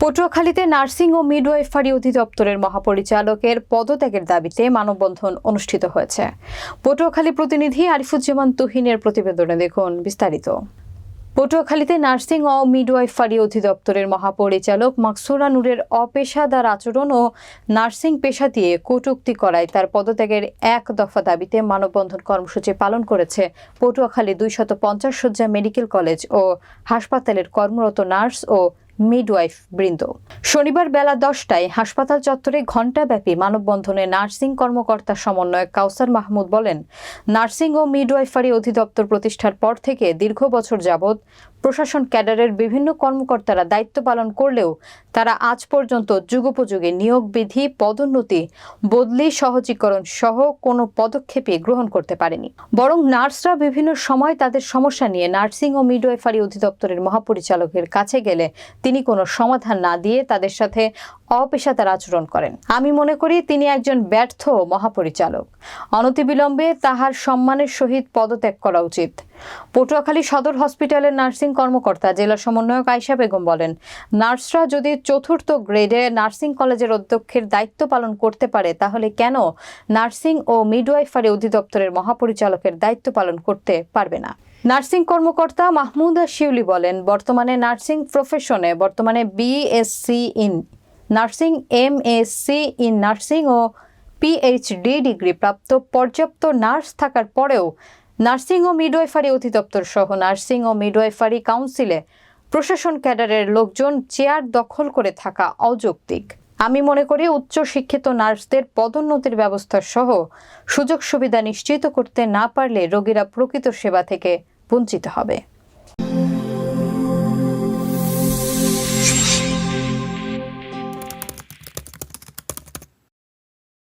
পটুয়াখালীতে nursing ও midwifery অধিদপ্তরের মহাপরিচালকের পদত্যাগের দাবিতে মানববন্ধন অনুষ্ঠিত হয়েছে। পটুয়াখালী প্রতিনিধি আরিফুজ্জামান তুহিনের প্রতিবেদনে দেখুন বিস্তারিত। পটুয়াখালীতে নার্সিং ও মিডওয়াইফারি অধিদপ্তরের মহাপরিচালক মাকসুরা নূরের অপেশাদার আচরণ ও নার্সিং পেশা দিয়ে কটূক্তি করায় তার পদত্যাগের এক দফা দাবিতে মানববন্ধন কর্মসূচি পালন করেছে পটুয়াখালী দুইশত পঞ্চাশ শয্যা মেডিকেল কলেজ ও হাসপাতালের কর্মরত নার্স ও মিডওয়াইফ বৃন্দ। শনিবার বেলা দশটায় হাসপাতাল চত্বরে ঘণ্টাব্যাপী মানববন্ধনে নার্সিং কর্মকর্তা সমন্বয়ক কাউসার মাহমুদ বলেন, নার্সিং ও মিডওয়াইফারি অধিদপ্তর প্রতিষ্ঠার পর থেকে দীর্ঘ বছর যাবৎ প্রশাসন ক্যাডারের বিভিন্ন কর্মকর্তারা দায়িত্ব পালন করলেও তারা আজ পর্যন্ত যুগোপযোগী নিয়োগ বিধি, পদোন্নতি, বদলি, সহজীকরণ সহ কোনো পদক্ষেপে গ্রহণ করতে পারেনি। বরং নার্সরা বিভিন্ন সময় তাদের সমস্যা নিয়ে নার্সিং ও মিডওয়াইফারি অধিদপ্তরের মহাপরিচালকের কাছে গেলে তিনি কোনো সমাধান না দিয়ে তাদের সাথে অপেশাদার আচরণ করেন। আমি মনে করি তিনি একজন ব্যর্থ মহাপরিচালক। অনতিবিলম্বে তাহার সম্মানের সহিত পদত্যাগ করা উচিত। পটুয়াখালী সদর হসপিটালের নার্সিং কর্মকর্তা জেলা সমন্বয়ক আয়শা বেগম বলেন, নার্সরা যদি চতুর্থ গ্রেডে নার্সিং কলেজের অধ্যক্ষের দায়িত্ব পালন করতে পারে, তাহলে কেন নার্সিং ও মিডওয়াইফারি অধিদপ্তরের মহাপরিচালকের দায়িত্ব পালন করতে পারবে না? নার্সিং কর্মকর্তা মাহমুদা শিউলি বলেন, বর্তমানে নার্সিং প্রফেশনে বর্তমানে BSc in nursing M in nursing O PhD degree প্রাপ্ত পর্যাপ্ত নার্স থাকার পরেও নার্সিং ও মিডওয়াইফারি অধিদপ্তর সহ নার্সিং ও মিডওয়াইফারি কাউন্সিলে প্রশাসন ক্যাডারের লোকজন চেয়ার দখল করে থাকা অযৌক্তিক। আমি মনে করি উচ্চ শিক্ষিত নার্সদের পদোন্নতির ব্যবস্থা সহ সুযোগ সুবিধা নিশ্চিত করতে না পারলে রোগীরা প্রকৃত সেবা থেকে বঞ্চিত হবে।